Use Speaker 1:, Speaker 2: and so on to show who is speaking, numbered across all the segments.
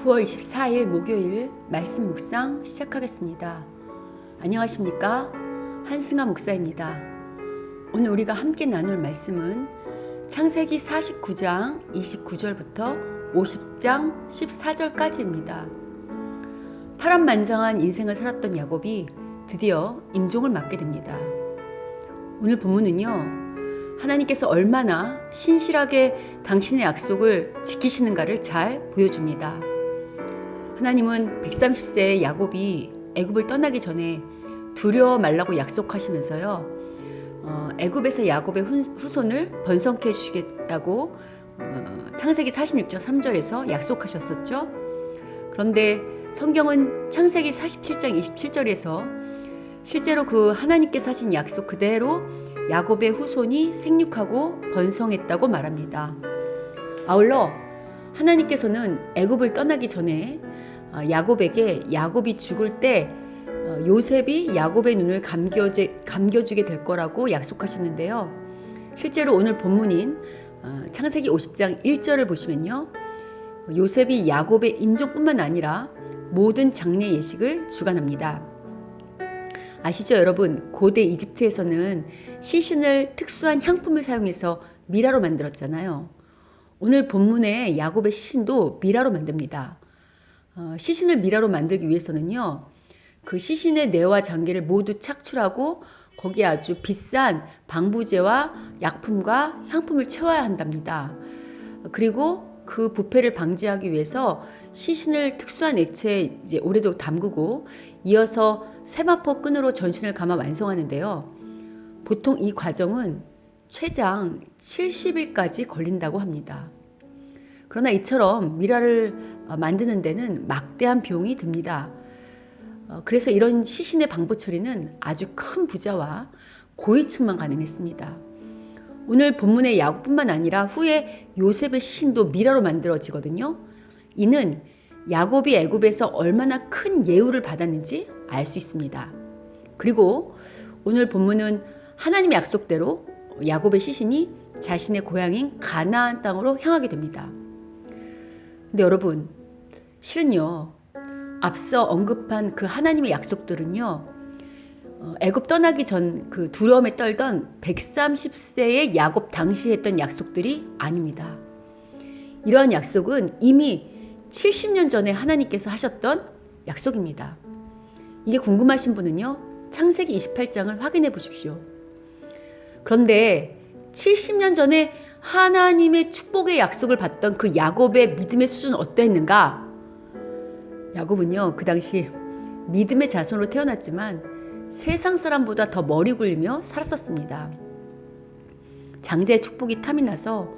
Speaker 1: 9월 24일 목요일 말씀 묵상 시작하겠습니다. 안녕하십니까? 한승아 목사입니다. 오늘 우리가 함께 나눌 말씀은 창세기 49장 29절부터 50장 14절까지입니다. 파란만장한 인생을 살았던 야곱이 드디어 임종을 맞게 됩니다. 오늘 본문은요. 하나님께서 얼마나 신실하게 당신의 약속을 지키시는가를 잘 보여줍니다. 하나님은 130세의 야곱이 애굽을 떠나기 전에 두려워 말라고 약속하시면서요. 어, 애굽에서 야곱의 후손을 번성케 해주시겠다고 어, 창세기 46장 3절에서 약속하셨었죠. 그런데 성경은 창세기 47장 27절에서 실제로 그 하나님께서 하신 약속 그대로 야곱의 후손이 생육하고 번성했다고 말합니다. 아울러 하나님께서는 애굽을 떠나기 전에 어, 야곱에게 야곱이 죽을 때 어, 요셉이 야곱의 눈을 감겨제, 감겨주게 될 거라고 약속하셨는데요. 실제로 오늘 본문인 어, 창세기 50장 1절을 보시면요. 요셉이 야곱의 임종뿐만 아니라 모든 장례 예식을 주관합니다. 아시죠, 여러분? 고대 이집트에서는 시신을 특수한 향품을 사용해서 미라로 만들었잖아요. 오늘 본문의 야곱의 시신도 미라로 만듭니다. 어, 시신을 미라로 만들기 위해서는요, 그 시신의 뇌와 장기를 모두 착출하고 거기에 아주 비싼 방부제와 약품과 향품을 채워야 한답니다. 그리고 그 부패를 방지하기 위해서 시신을 특수한 액체에 이제 오래도록 담그고 이어서 세마포 끈으로 전신을 감아 완성하는데요. 보통 이 과정은 최장 70일까지 걸린다고 합니다. 그러나 이처럼 미라를 어, 만드는 데는 막대한 비용이 듭니다. 어, 그래서 이런 시신의 방부 처리는 아주 큰 부자와 고위층만 가능했습니다. 오늘 본문의 야곱뿐만 아니라 후에 요셉의 시신도 미라로 만들어지거든요. 이는 야곱이 애굽에서 얼마나 큰 예우를 받았는지 알 수 있습니다. 그리고 오늘 본문은 하나님의 약속대로 야곱의 시신이 자신의 고향인 가나안 땅으로 향하게 됩니다. 근데 여러분, 실은요. 앞서 언급한 그 하나님의 약속들은요. 어, 애굽 떠나기 전 그 두려움에 떨던 130세의 야곱 당시 했던 약속들이 아닙니다. 이러한 약속은 이미 70년 전에 하나님께서 하셨던 약속입니다. 이게 궁금하신 분은요. 창세기 28장을 확인해 보십시오. 그런데 70년 전에 하나님의 축복의 약속을 받던 그 야곱의 믿음의 수준은 어떠했는가? 야곱은요, 그 당시 믿음의 자손으로 태어났지만 세상 사람보다 더 머리 굴리며 살았었습니다. 장자의 축복이 탐이 나서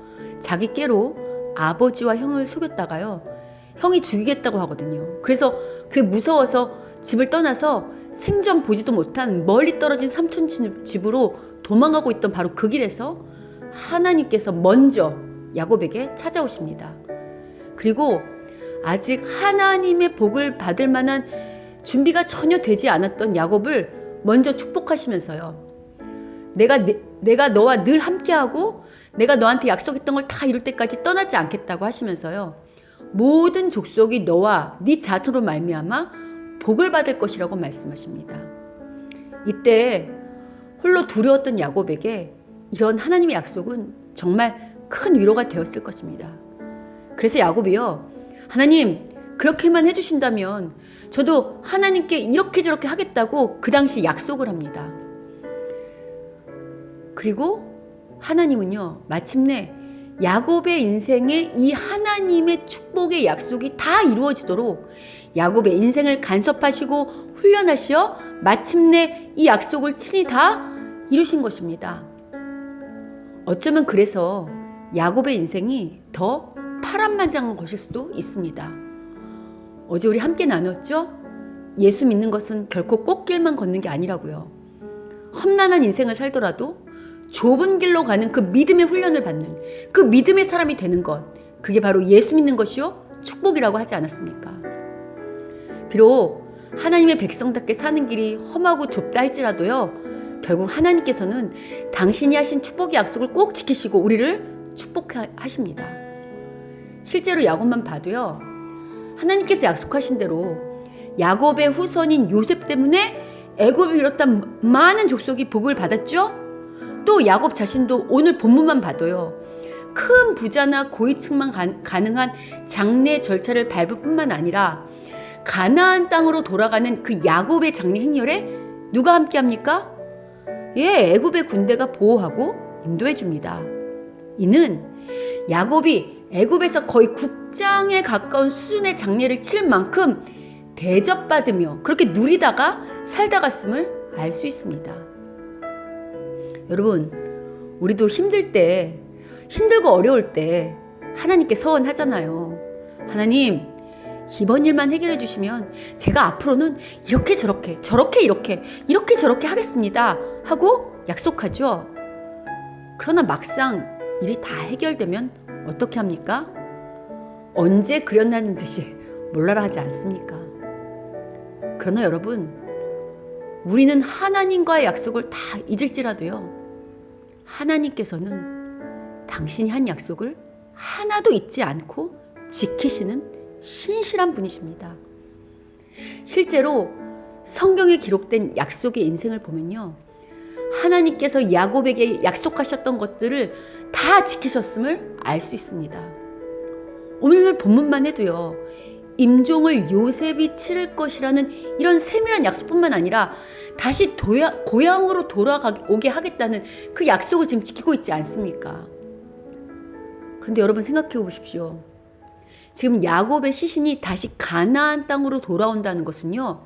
Speaker 1: 자기 깨로 아버지와 형을 속였다가요, 형이 죽이겠다고 하거든요. 그래서 그게 무서워서 집을 떠나서 생전 보지도 못한 멀리 떨어진 삼촌 집으로 도망가고 있던 바로 그 길에서 하나님께서 먼저 야곱에게 찾아오십니다. 그리고 아직 하나님의 복을 받을 만한 준비가 전혀 되지 않았던 야곱을 먼저 축복하시면서요. 내가 내 가 너와 늘 함께하고 내가 너한테 약속했던 걸 다 이룰 때까지 떠나지 않겠다고 하시면서요. 모든 족속이 너와 네 자손으로 말미암아 복을 받을 것이라고 말씀하십니다. 이때 홀로 두려웠던 야곱에게 이런 하나님의 약속은 정말 큰 위로가 되었을 것입니다. 그래서 야곱이요. 하나님, 그렇게만 해주신다면 저도 하나님께 이렇게 저렇게 하겠다고 그 당시 약속을 합니다. 그리고 하나님은요, 마침내 야곱의 인생에 이 하나님의 축복의 약속이 다 이루어지도록 야곱의 인생을 간섭하시고 훈련하시어 마침내 이 약속을 친히 다 이루신 것입니다. 어쩌면 그래서 야곱의 인생이 더 파란만장한 것일 수도 있습니다. 어제 우리 함께 나눴죠? 예수 믿는 것은 결코 꽃길만 걷는 게 아니라고요. 험난한 인생을 살더라도 좁은 길로 가는 그 믿음의 훈련을 받는 그 믿음의 사람이 되는 것. 그게 바로 예수 믿는 것이요. 축복이라고 하지 않았습니까? 비록 하나님의 백성답게 사는 길이 험하고 좁다 할지라도요. 결국 하나님께서는 당신이 하신 축복의 약속을 꼭 지키시고 우리를 축복하십니다. 실제로 야곱만 봐도요. 하나님께서 약속하신 대로 야곱의 후손인 요셉 때문에 애굽을 비롯한 많은 족속이 복을 받았죠. 또 야곱 자신도 오늘 본문만 봐도요. 큰 부자나 고위층만 가, 가능한 장례 절차를 밟을 뿐만 아니라 가나안 땅으로 돌아가는 그 야곱의 장례 행렬에 누가 함께 합니까? 예, 애굽의 군대가 보호하고 인도해 줍니다. 이는 야곱이 애굽에서 거의 국장에 가까운 수준의 장례를 칠 만큼 대접받으며 그렇게 누리다가 살다 갔음을 알 수 있습니다. 여러분, 우리도 힘들 때, 힘들고 어려울 때 하나님께 서원하잖아요. 하나님, 이번 일만 해결해 주시면 제가 앞으로는 이렇게 저렇게, 저렇게 이렇게, 이렇게 저렇게 하겠습니다. 하고 약속하죠. 그러나 막상 일이 다 해결되면 어떻게 합니까? 언제 그렸나는 듯이 몰라라 하지 않습니까? 그러나 여러분, 우리는 하나님과의 약속을 다 잊을지라도요. 하나님께서는 당신이 한 약속을 하나도 잊지 않고 지키시는 신실한 분이십니다. 실제로 성경에 기록된 약속의 인생을 보면요. 하나님께서 야곱에게 약속하셨던 것들을 다 지키셨음을 알 수 있습니다. 오늘 본문만 해도요. 임종을 요셉이 치를 것이라는 이런 세밀한 약속뿐만 아니라 다시 도야, 고향으로 돌아오게 하겠다는 그 약속을 지금 지키고 있지 않습니까? 그런데 여러분 생각해 보십시오. 지금 야곱의 시신이 다시 가나안 땅으로 돌아온다는 것은요.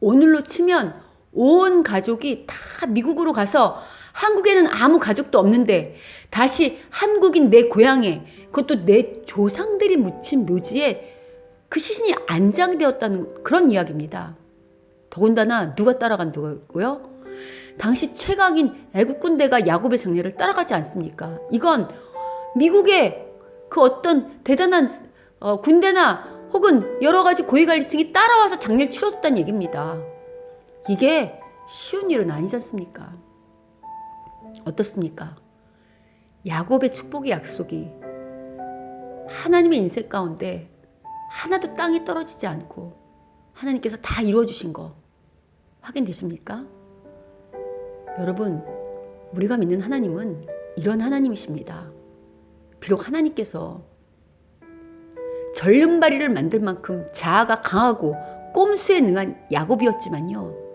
Speaker 1: 오늘로 치면 온 가족이 다 미국으로 가서 한국에는 아무 가족도 없는데 다시 한국인 내 고향에 그것도 내 조상들이 묻힌 묘지에 그 시신이 안장되었다는 그런 이야기입니다. 더군다나 누가 따라간다고요? 당시 최강인 애국 군대가 야곱의 장례를 따라가지 않습니까? 이건 미국의 그 어떤 대단한 어, 군대나 혹은 여러 가지 고위관리층이 따라와서 장례를 치렀다는 얘기입니다. 이게 쉬운 일은 아니지 않습니까? 어떻습니까? 야곱의 축복의 약속이 하나님의 인생 가운데 하나도 땅에 떨어지지 않고 하나님께서 다 이루어주신 거 확인되십니까? 여러분, 우리가 믿는 하나님은 이런 하나님이십니다. 비록 하나님께서 절름발이를 만들 만큼 자아가 강하고 꼼수에 능한 야곱이었지만요.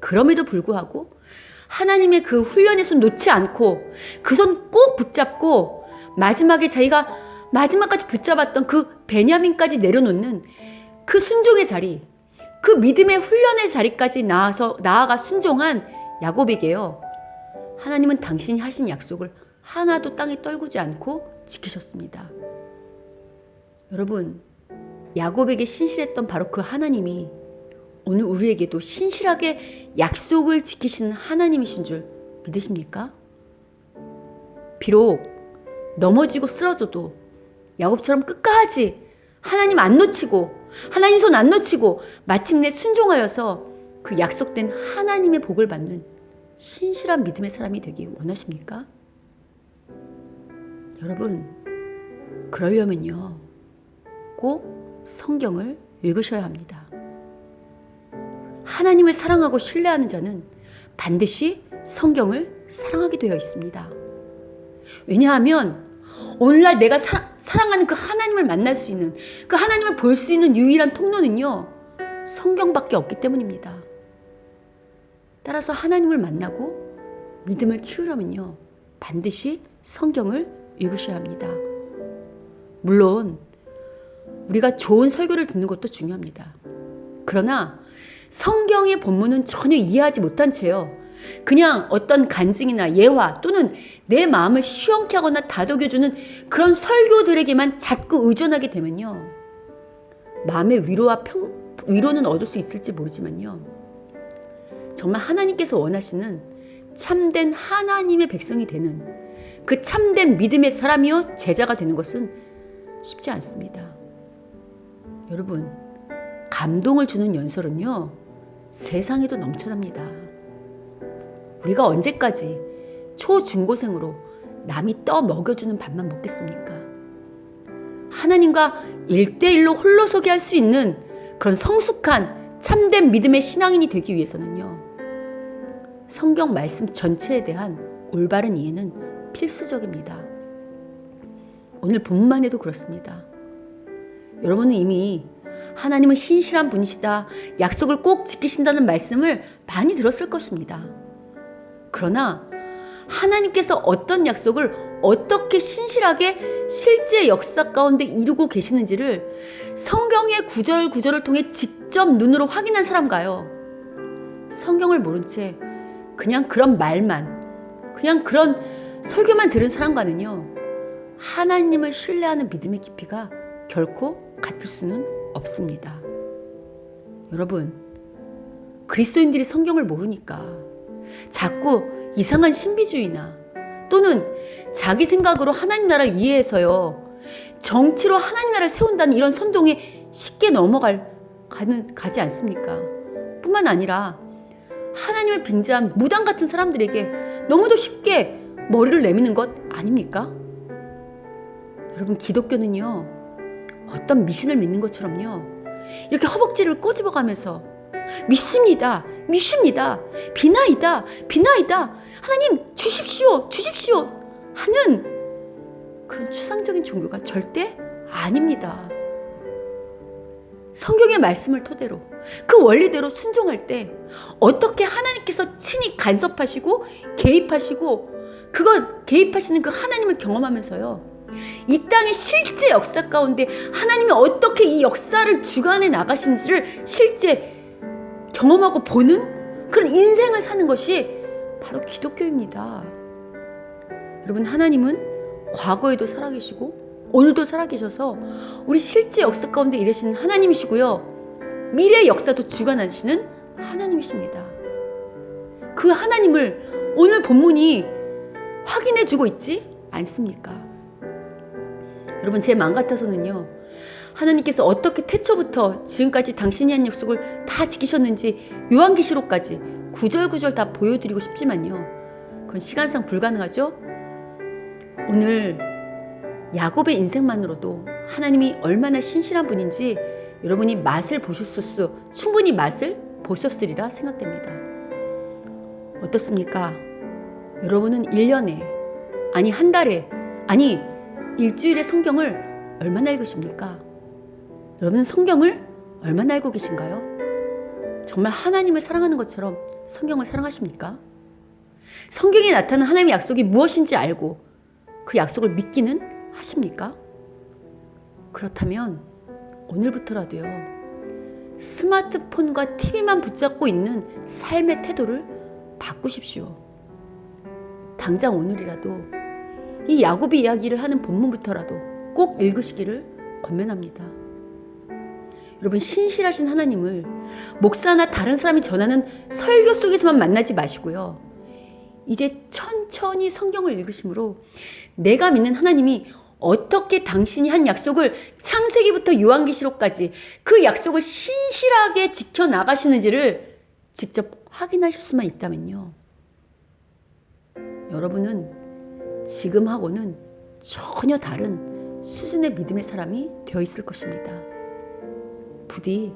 Speaker 1: 그럼에도 불구하고 하나님의 그 훈련의 손 놓지 않고 그 손 꼭 붙잡고 마지막에 자기가 마지막까지 붙잡았던 그 베냐민까지 내려놓는 그 순종의 자리, 그 믿음의 훈련의 자리까지 나아서 나아가 순종한 야곱에게요. 하나님은 당신이 하신 약속을 하나도 땅에 떨구지 않고 지키셨습니다. 여러분, 야곱에게 신실했던 바로 그 하나님이 오늘 우리에게도 신실하게 약속을 지키시는 하나님이신 줄 믿으십니까? 비록 넘어지고 쓰러져도 야곱처럼 끝까지 하나님 안 놓치고 하나님 손 안 놓치고 마침내 순종하여서 그 약속된 하나님의 복을 받는 신실한 믿음의 사람이 되기 원하십니까? 여러분, 그러려면요. 꼭 성경을 읽으셔야 합니다. 하나님을 사랑하고 신뢰하는 자는 반드시 성경을 사랑하게 되어 있습니다. 왜냐하면 오늘날 내가 사, 사랑하는 그 하나님을 만날 수 있는 그 하나님을 볼 수 있는 유일한 통로는요. 성경밖에 없기 때문입니다. 따라서 하나님을 만나고 믿음을 키우려면요. 반드시 성경을 읽으셔야 합니다. 물론 우리가 좋은 설교를 듣는 것도 중요합니다. 그러나 성경의 본문은 전혀 이해하지 못한 채요. 그냥 어떤 간증이나 예화 또는 내 마음을 시원케 하거나 다독여주는 그런 설교들에게만 자꾸 의존하게 되면요. 마음의 위로와 평, 위로는 얻을 수 있을지 모르지만요. 정말 하나님께서 원하시는 참된 하나님의 백성이 되는 그 참된 믿음의 사람이요 제자가 되는 것은 쉽지 않습니다. 여러분, 감동을 주는 연설은요, 세상에도 넘쳐납니다. 우리가 언제까지 초중고생으로 남이 떠 먹여주는 밥만 먹겠습니까? 하나님과 일대일로 홀로서기 할수 있는 그런 성숙한 참된 믿음의 신앙인이 되기 위해서는요. 성경 말씀 전체에 대한 올바른 이해는 필수적입니다. 오늘 본문만 해도 그렇습니다. 여러분은 이미 하나님은 신실한 분이시다. 약속을 꼭 지키신다는 말씀을 많이 들었을 것입니다. 그러나 하나님께서 어떤 약속을 어떻게 신실하게 실제 역사 가운데 이루고 계시는지를 성경의 구절 구절을 통해 직접 눈으로 확인한 사람가요. 성경을 모른 채 그냥 그런 말만, 그냥 그런 설교만 들은 사람과는요. 하나님을 신뢰하는 믿음의 깊이가 결코 같을 수는 없습니다. 여러분, 그리스도인들이 성경을 모르니까 자꾸 이상한 신비주의나 또는 자기 생각으로 하나님 나라를 이해해서요. 정치로 하나님 나라를 세운다는 이런 선동에 쉽게 넘어갈 가는 가지 않습니까? 뿐만 아니라 하나님을 빙자한 무당 같은 사람들에게 너무도 쉽게 머리를 내미는 것 아닙니까? 여러분 기독교는요. 어떤 미신을 믿는 것처럼요. 이렇게 허벅지를 꼬집어 가면서 믿습니다. 믿습니다. 비나이다. 비나이다. 하나님 주십시오. 주십시오. 하는 그런 추상적인 종교가 절대 아닙니다. 성경의 말씀을 토대로 그 원리대로 순종할 때 어떻게 하나님께서 친히 간섭하시고 개입하시고 그거 개입하시는 그 하나님을 경험하면서요. 이 땅의 실제 역사 가운데 하나님이 어떻게 이 역사를 주관해 나가시는지를 실제 경험하고 보는 그런 인생을 사는 것이 바로 기독교입니다. 여러분, 하나님은 과거에도 살아계시고 오늘도 살아계셔서 우리 실제 역사 가운데 일하시는 하나님이시고요. 미래 역사도 주관하시는 하나님이십니다. 그 하나님을 오늘 본문이 확인해 주고 있지 않습니까? 여러분, 제 마음 같아서는요. 하나님께서 어떻게 태초부터 지금까지 당신이 한 약속을 다 지키셨는지 요한계시록까지 구절구절 다 보여드리고 싶지만요. 그건 시간상 불가능하죠. 오늘 야곱의 인생만으로도 하나님이 얼마나 신실한 분인지 여러분이 맛을 보셨을 수 충분히 맛을 보셨으리라 생각됩니다. 어떻습니까? 여러분은 1년에 아니 한 달에 아니 일주일에 성경을 얼마나 읽으십니까? 여러분 성경을 얼마나 알고 계신가요? 정말 하나님을 사랑하는 것처럼 성경을 사랑하십니까? 성경에 나타난 하나님의 약속이 무엇인지 알고 그 약속을 믿기는 하십니까? 그렇다면 오늘부터라도요. 스마트폰과 TV만 붙잡고 있는 삶의 태도를 바꾸십시오. 당장 오늘이라도 이 야곱의 이야기를 하는 본문부터라도 꼭 읽으시기를 권면합니다. 여러분 신실하신 하나님을 목사나 다른 사람이 전하는 설교 속에서만 만나지 마시고요. 이제 천천히 성경을 읽으심으로 내가 믿는 하나님이 어떻게 당신이 한 약속을 창세기부터 요한계시록까지 그 약속을 신실하게 지켜 나가시는지를 직접 확인하실 수만 있다면요. 여러분은 지금하고는 전혀 다른 수준의 믿음의 사람이 되어 있을 것입니다. 부디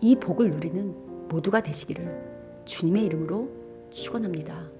Speaker 1: 이 복을 누리는 모두가 되시기를 주님의 이름으로 축원합니다.